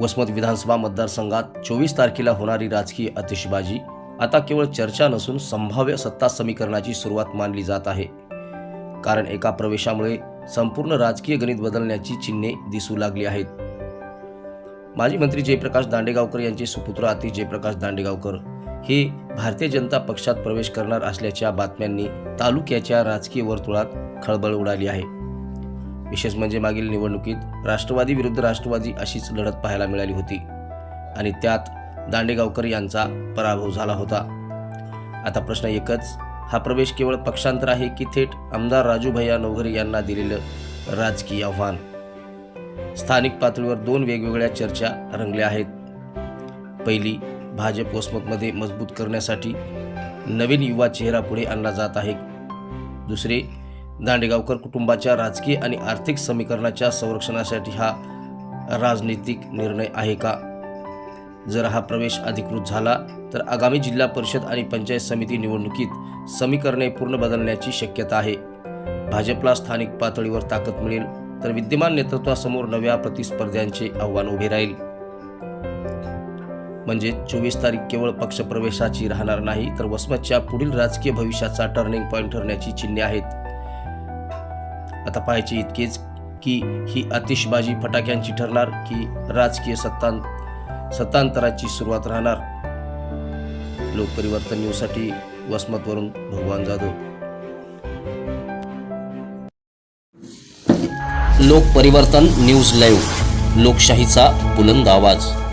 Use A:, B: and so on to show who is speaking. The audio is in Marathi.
A: वसमत विधानसभा मतदारसंघात चोवीस तारखेला होणारी राजकीय आतिषबाजी आता केवळ चर्चा नसून संभाव्य सत्ता समीकरणाची सुरुवात मानली जात आहे. कारण एका प्रवेशामुळे संपूर्ण राजकीय गणित बदलण्याची चिन्हे दिसू लागली आहेत. माजी मंत्री जयप्रकाश दांडेगावकर यांचे सुपुत्र अति जयप्रकाश दांडेगावकर हे भारतीय जनता पक्षात प्रवेश करणार असल्याच्या बातम्यांनी तालुक्याच्या राजकीय वर्तुळात खळबळ उडाली आहे. विशेष म्हणजे मागील निवडणुकीत राष्ट्रवादी विरुद्ध राष्ट्रवादी अशीच लढत पाहायला मिळाली होती. आणि त्यात दांडेगावकर यांचा पराभव झाला होता. आता प्रश्न एकच हा प्रवेश केवळ पक्षांतर आहे की थेट आमदार राजूभैया नवघरे यांना दिलेलं राजकीय आव्हान? स्थानिक पातळीवर दोन वेगवेगळ्या चर्चा रंगल्या आहेत. पहिली भाजप वसमतमध्ये मजबूत करण्यासाठी नवीन युवा चेहरा पुढे आणला जात आहे. दुसरे दांडेगावकर कुटुंबाच्या राजकीय आणि आर्थिक समीकरणाच्या संरक्षणासाठी हा राजनैतिक निर्णय आहे का? जर हा प्रवेश अधिकृत झाला तर आगामी जिल्हा परिषद आणि पंचायत समिती निवडणुकीत समीकरणे पूर्ण बदलण्याची शक्यता आहे. भाजपला स्थानिक पातळीवर ताकद मिळेल तर विद्यमान नेतृत्वासमोर नव्या प्रतिस्पर्ध्यांचे आव्हान उभे राहील. म्हणजे चोवीस तारीख केवळ पक्षप्रवेशाची राहणार नाही तर वसमतच्या पुढील राजकीय भविष्याचा टर्निंग पॉईंट ठरण्याची चिन्हे आहेत. आता पाहायचे इतकेच की ही आतिषबाजी फटाक्यांची ठरणार की राजकीय सत्तां सत्तांतराची सुरुवात राहणार. लोकपरिवर्तन न्यूजसाठी वसमतवरून भगवान जाधव. लोकपरिवर्तन news live. लोकशाहीचा बुलंद आवाज.